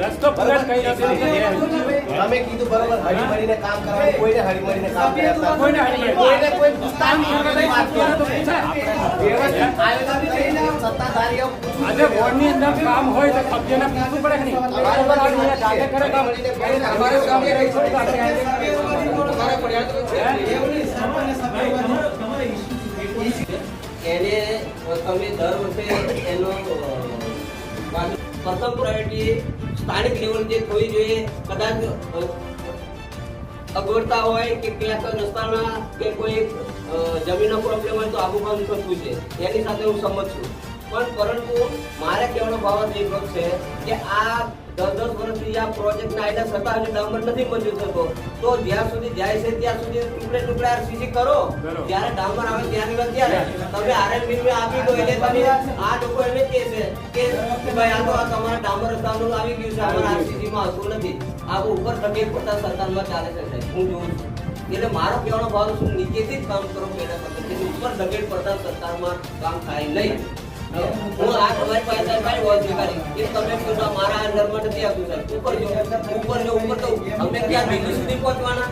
રસ્તો કામ કરવા તો. વ્યવસ્થિત આયોજન હોય તો કબજેને પૂછવું પડે કે એને તમે દર વર્ષે એનો પ્રથમ પ્રાયોરિટી સ્થાનિક લેવલ જે થવી જોઈએ, કદાચ અગવડતા હોય કે ક્યાંક રસ્તાના કે કોઈ જમીનનો પ્રોબ્લેમ હોય તો આવું કામ થતું છે? એની સાથે હું સંમત છું. પણ પરંતુ મારે કહેવાનો ભાવ એટલો છે કે આ દસ દસ વર્ષથી આ પ્રોજેક્ટના આઈડિયા છતાં હજી ડામર નથી મંજૂર થતો. તો જ્યાં સુધી જાય છે ત્યાં સુધી ટુકડે ટુકડે આરસીસી કરો. જ્યારે ડામર આવે વાત ત્યારે તમે આરએન બિલ આપી દો એટલે તમે આ લોકો એને કહે છે કે ભાઈ આ તો આ તમારા ડામર રસ્તાનું આવી ગયું છે અમારા આરસીસી માં હતું નથી. આ ઉપર તકલીફ પડતા સરકારમાં ચાલે છે સાહેબ. હું જોઉં છું. એટલે મારો કહેવાનો ભાવ શું નીચેથી જ કામ કરો પહેલા ઉપર દગેડ પડતા સરકારમાં કામ થાય નહીં. હું આ તમારી પાસે મારી કાંઈ વાત સ્વીકારી. કે તમે કહો મારા અંડરમાં નથી આપ્યું સાહેબ. ઉપર જો ઉપર જો ઉપર તો અમે ક્યાં દિલ્હી સુધી પહોંચવાના?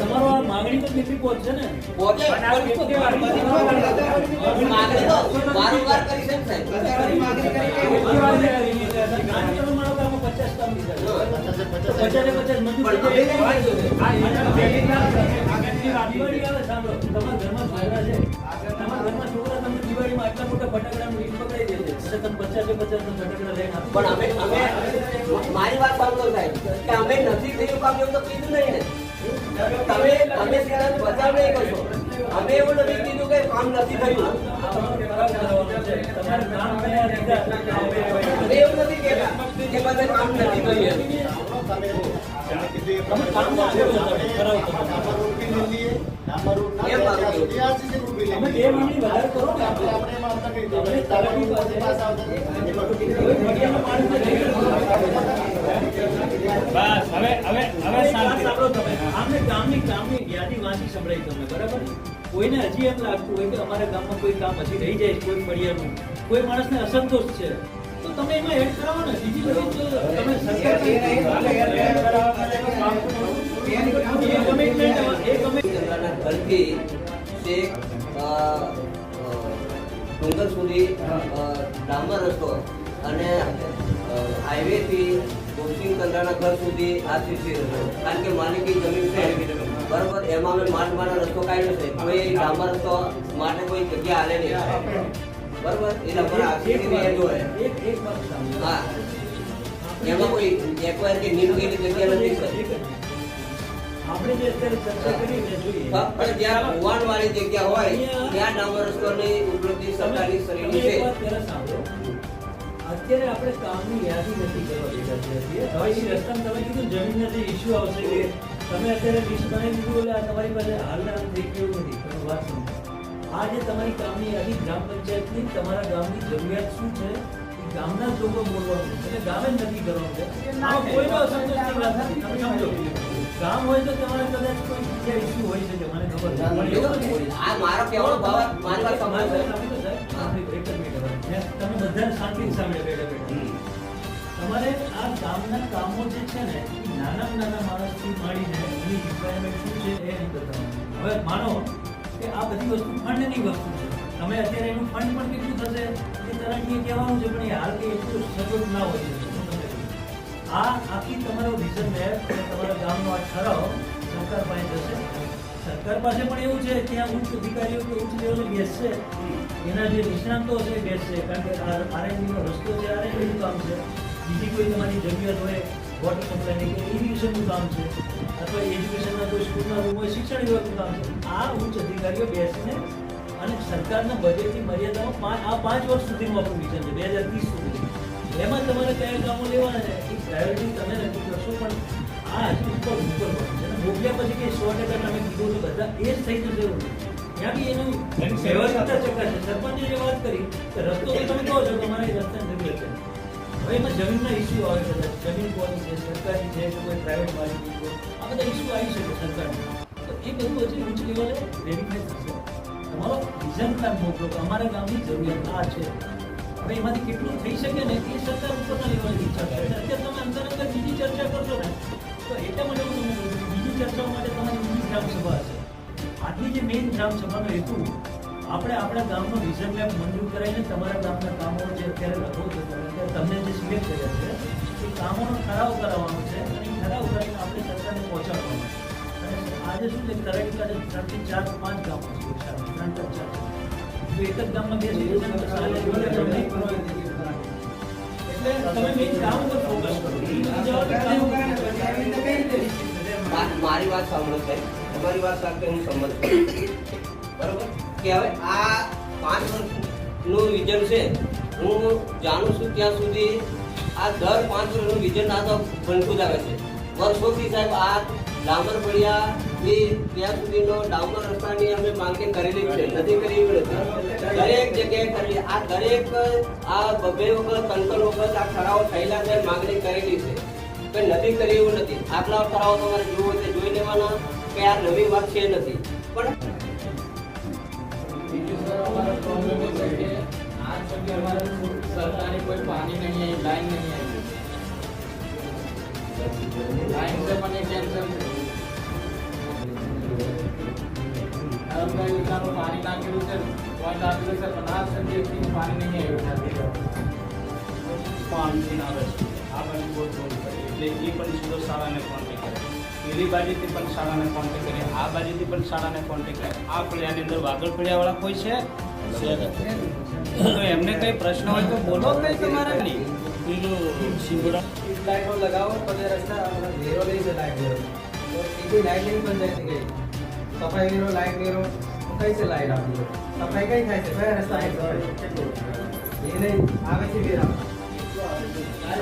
તમારો માગણી તો કેટલી પહોંચશે ને પહોંચે માગણી તો વારંવાર કરી છે. પણ અમે અમે મારી વાત સાંભળો સાહેબ કે અમે નથી થયું કામ એવું તો કીધું નહીં ને તમે તમે સીધા બચાવ નહીં કરશો અમે એવું નથી કીધું કે કામ નથી થયું. અમે એવું નથી કહેતા કે બધે કામ નથી થયું બસ હવે હવે હવે સાંભળો તમે. આમને ગામની ગામની યાદી વાંચી સંભળાઈ તમે બરાબર? કોઈને હજી એમ લાગતું હોય કે અમારા ગામમાં કોઈ કામ હજી રહી જાય કોઈ ફળિયાનું. કોઈ માણસને અસંતોષ છે. તો તમે એમાં એડ કરાવો ને. બીજી બધી તમે સરકાર એ કમિટમેન્ટ એ કમિટ ચંદ્રના ઘરથી છેક, અ, અ, ડુંગર સુધી ડામર રસ્તો અને હાઈવે થી કોચિંગ ચંદ્રના ઘર સુધી આ સીસી રસ્તો કારણ કે માલિકી જમીન છે. બરોબર? એમાં અમે માંડ માંડ રસ્તો કાઢ્યો છે. કોઈ ડામર રસ્તો માટે કોઈ જગ્યા હાલે નહીં. બરોબર? એ જોડે એક એક હા. એમાં કોઈ એકવાર કે નીલગીરી જગ્યા નથી સર આપણે જે અત્યારે ચર્ચા કરી ને જોઈએ. ફક્ત જ્યાં ભગવાન વાળી જગ્યા હોય ત્યાં ડામર રસ્તોની ઉપલબ્ધિ સરકારી તમે છે. વાત પહેલા સાંભળો. અત્યારે આપણે કામની યાદી નથી કરવા છીએ તમે કીધું નથી ઇશ્યુ આવશે કે તમે અત્યારે લિસ્ટ બનાવી દીધું એટલે તમારી પાસે હાલના થઈ ગયું નથી. વાત સમજો. આ જે તમારી કામની યાદી ગ્રામ પંચાયતની તમારા ગામની જરૂરિયાત શું છે? એ ગામના જ લોકો બોલવાનું છે. એટલે ગામે જ નક્કી કરવાનું છે. આમાં કોઈનો અસંતોષની વાત નથી. તમે સમજો. ગામ હોય તો તમારે કદાચ કોઈ જગ્યાએ ઇસ્યુ હોઈ શકે મને ખબર છે. પણ એવું નથી. આ મારો કહેવાનો ભાવ મારી વાત લો, એક જ મિનિટ હવે. તમે બધાને શાંતિ સામે બેઠા બેઠા. તમારે આ ગામના કામો જે છે ને નાના નાના માણસથી માંડીને એની રિક્વાયરમેન્ટ શું છે એ નહીં બતાવવાનું. હવે માનો કે આ બધી વસ્તુ ફંડની વસ્તુ છે. તમે અત્યારે એનું ફંડ પણ કેટલું થશે એ તરંગીએ કહેવાનું છે, પણ એ હાલ કે એટલું સચોટ ના હોય છે. આ આખી તમારો વિઝન મેપ તમારા ગામનો આ ઠરાવ સરકાર પાસે જશે. સરકાર પાસે પણ એવું છે ત્યાં ઉચ્ચ અધિકારીઓ કે ઉચ્ચ ગેસ બેસશે. એના જે નિષ્ણાંતો છે ગેસ બેસશે. કારણ કે આરએનડીનો રસ્તો છે આરએનડીનું કામ છે. બીજી કોઈ તમારી જરૂરિયાત હોય વોટર સપ્લાયની કે ઇરિગેશનનું કામ છે. અથવા એજ્યુકેશનના કોઈ સ્કૂલના રૂમ હોય શિક્ષણ વિભાગનું કામ છે. આ ઉચ્ચ અધિકારીઓ બેસીને અને સરકારના બજેટની મર્યાદામાં પાંચ આ પાંચ વર્ષ સુધીનું આપણું વિઝન છે બે હજાર ત્રીસ સુધી. એમાં તમારે કયા કામો લેવાના છે? એ પ્રાયોરિટી તમે નક્કી કરશો પણ આ ઉપર ઉપર મોકલ્યા પછી કે સો ટકા તમે કીધું તો બધા એ જ થઈ જશે એવું. ત્યાં બી એનું વ્યવસ્થિત ચક્કર છે સરપંચે જે વાત કરી કે રસ્તો તમે કહો છો તમારે રસ્તાની જરૂરિયાત છે એમાં જમીનના ઇસ્યુ આવે છે જમીન કોની છે સરકારી છે કે કોઈ પ્રાઇવેટ માલિકી છે, આ બધા ઇસ્યુ આવી શકે સરકારના. તો એ બધું હજી ઉચ્ચ લેવલે વેરીફાઈ થશે. તમારો વિઝન પ્લાન મોકલો કે અમારા ગામની જરૂરિયાત આ છે. હવે એમાંથી કેટલું થઈ શકે ને એ સરકાર ઉપરના લેવલની ચર્ચા અત્યારે તમે અંદર અંદર બીજી ચર્ચા કરશો ને, તો એટલા માટે હું તમને બીજી ચર્ચાઓ માટે તમારી બીજી ગ્રામસભા હશે આજની જે મેઇન ગ્રામસભાનો હેતુ આપણે આપણા ગામનો વિઝન મેપ મંજૂર કરાવીને તમારા ગામના કામો જે અત્યારે લખો છો, તમને જે સિલેક્ટ કર્યા છે, એ કામોનો ઠરાવ કરાવવાનો છે અને ઠરાવ કરાવીને આપણે સરકારને પહોંચાડવાનો છે. અને આજે શું છે તરાઈ કાઢે ત્રણથી ચાર પાંચ ગામો છે ત્રણ, ચાર તો એક જ ગામમાં બે સિલેક્શન. એટલે તમે મેઇન કામ પર ફોકસ કરો. મારી વાત સાંભળો સાહેબ. તમારી વાત સાથે હું સંમત છું. બરોબર? કે હવે આ પાંચ વર્ષનું વિઝન છે. હું જાણું છું ત્યાં સુધી આ દર પાંચ વર્ષનું વિઝન આ તો બનતું જ આવે છે. વર્ષોથી સાહેબ આ ડામર પડ્યા એ ત્યાં સુધીનો ડામર રસ્તાની અમે માંગણી કરેલી છે. નથી કરી દરેક જગ્યાએ કરેલી. આ દરેક આ બબે વખત ત્રણ વખત આ ઠરાવો થયેલા છે, માંગણી કરેલી છે. કંઈ નથી કરી એવું નથી. આટલા ઠરાવો તમારે જોવો તે જોઈ લેવાના કે આ નવી વાત છે નથી. પણ બીજું સર અમારો પ્રોબ્લેમ એ છે કે આજ સુધી અમારે સરકારી કોઈ પાણી નહીં આવી લાઈન નહીં આવી લાઈન से મને કેન્સલ ધરમભાઈ વિકાનું પાણી નાખેલું છે પોઈન્ટ આપેલું છે પણ આજ સુધી એકટીનું પાણી નહીં આવ્યું પાણીથી આવે છે આ બાજુ બહુ દૂર પડે એટલે એ પેલી બાજુથી પણ શાળાને કોન્ટેક કરે, આ બાજુથી પણ શાળાને કોન્ટેક કરે. આ ફળિયાની અંદર વાગડ ફળિયાવાળા કોઈ છે? તો એમને કંઈ પ્રશ્ન હોય તો બોલો કંઈ તમારે? નહીં પેલું શિવડા લાઈટો લગાવો પછી રસ્તા ઘેરો લઈ છે લાઈટ ઘેરો તો કોઈ લાઈટ નહીં પંચાયત ગઈ સફાઈ ઘેરો લાઈટ ઘેરો કઈ છે લાઈટ આપી સફાઈ કઈ થાય છે? કયા રસ્તા છે સફાઈ? એ નહીં, આવે છે વેરા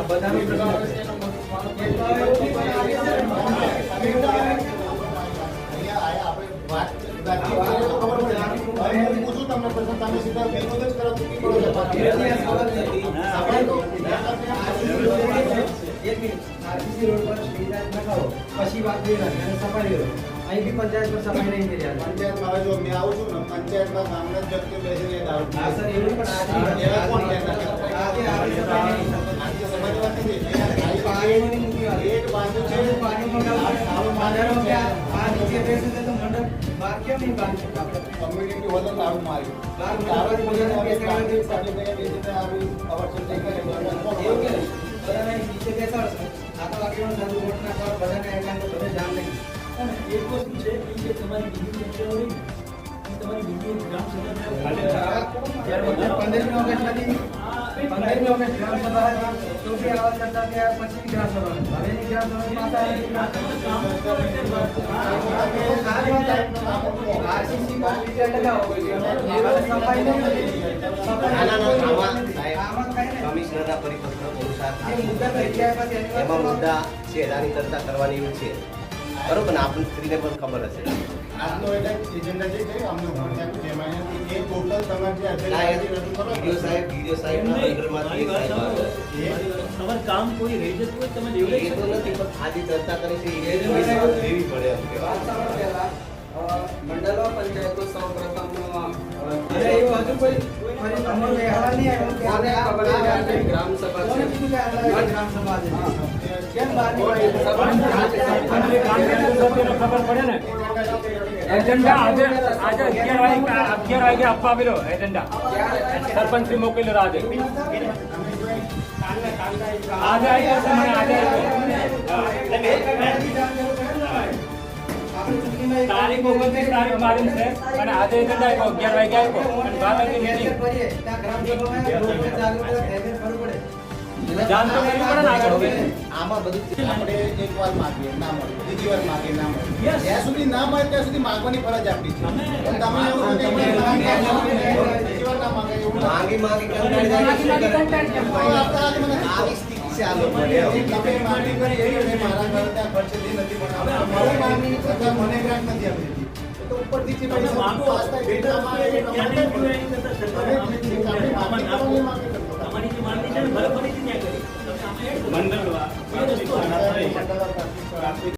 બધાનો પછી વાત જોઈ અને સફાઈ અહીં બી પંચાયત પર સફાઈ નહીં કરી રહ્યા પંચાયતમાં હવે જો મેં આવું છું ને પંચાયતમાં ગામના જ વ્યક્તિઓ બેસીને દારૂ હા સર એવું પણ છે. પાણી મંગાવું આ નીચે બેસે તો મંડપ બહાર કેમ નહીં કમ્યુનિટી હોલ તાળું માર્યું. કારણ તાળું બધાને બેસીને આવી થઈ. એવું કે? બધાને નીચે બેસાડશે આ તો આગળ સાધુ વોટ ના કરો બધાને એકાંત તમે જાણ નહીં પણ એક વસ્તુ છે એ તમારી બીજી ચર્ચા હોય તમારી બીજી ગ્રામસભા પંદરમી ઓગસ્ટમાંથી પંદરમી ઓગસ્ટ ગ્રામસભા હતી કરતા એમાં મુદ્દા છે ચર્ચા કરવાની છે. બરોબર ને? આપણને સ્ત્રીને પણ ખબર હશે. આજનો એટલે એજન્ડા જે છે અમને મળ્યા છે. જેમાં એ ટોટલ તમારે જે ના, રજૂ કરો. વીડિયો સાહેબ વીડિયો સાહેબના અંડરમાંથી એક સાહેબ તમારું કામ કોઈ રહી જતું હોય તમે લેવડે તો નથી પણ આજે ચર્ચા કરી છે એ લેવી પડે એમ કહેવાય. વાત સાંભળો પહેલા. મંડળો પંચાયતો સૌપ્રથમ અરે એ હજુ કોઈ કે કે કે છે? કેમ ખબર પડે ને. એજન્ડા આજે આજે અગિયાર વાગે અગિયાર વાગે આપવા આવેલો એજન્ડા સરપંચ શ્રી મોકલેલો તારીખ ઓગણત્રીસ તારીખ મારી છે, અને આજે અગિયાર વાગે આવ્યો. જાણ તો કરવી પડે ને આગળ આમાં બધું આપણે એક વાર માગીએ ના મળે બીજી વાર માગીએ ના મળે જ્યાં સુધી ના મળે ત્યાં સુધી માગવાની ફરજ આપણી છે તમે- એવું માગે. માંગી આવી સ્થિતિ છે આ માંગણી કરી એવી મારા ઘર ત્યાં ખર્ચેથી નથી બનાવ્યો. મારી માંગણી સરકાર મને ગ્રાન્ટ નથી આપી દીધી. એ તો ઉપરથી છે. તમારી જે માંગણી ને ભલે मंडळ